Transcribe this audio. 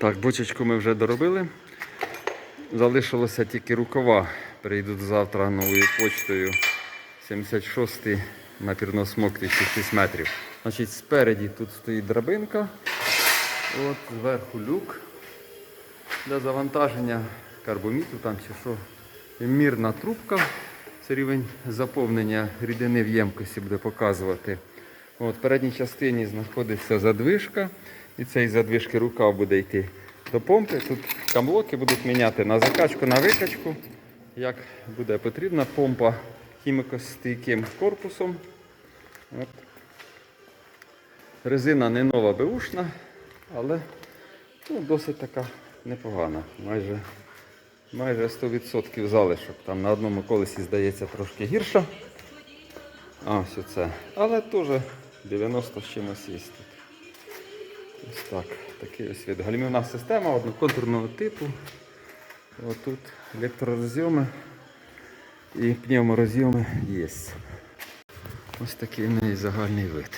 Так, бочечку ми вже доробили. Залишилося тільки рукава. Прийдуть завтра новою почтою 76-й напірно смоктий 6 метрів. Значить, спереді тут стоїть драбинка. От зверху люк для завантаження карбоміту там чи що. Мірна трубка. Це рівень заповнення рідини в ємкості буде показувати. От, в передній частині знаходиться задвижка. І цей задвижки рукав буде йти до помпи. Тут камлоки будуть міняти на закачку, на викачку. Як буде потрібна помпа хімікостійким корпусом. От. Резина не нова беушна, але ну, досить така непогана. Майже, майже 100% залишок. Там на одному колесі здається трошки гірша. Ось оце. Але теж 90 з чимось є. Ось так. Такий ось від. Гальмівна система одноконтурного типу. Отут електророзйоми і пневморозйоми є. Ось такий в неї загальний вид.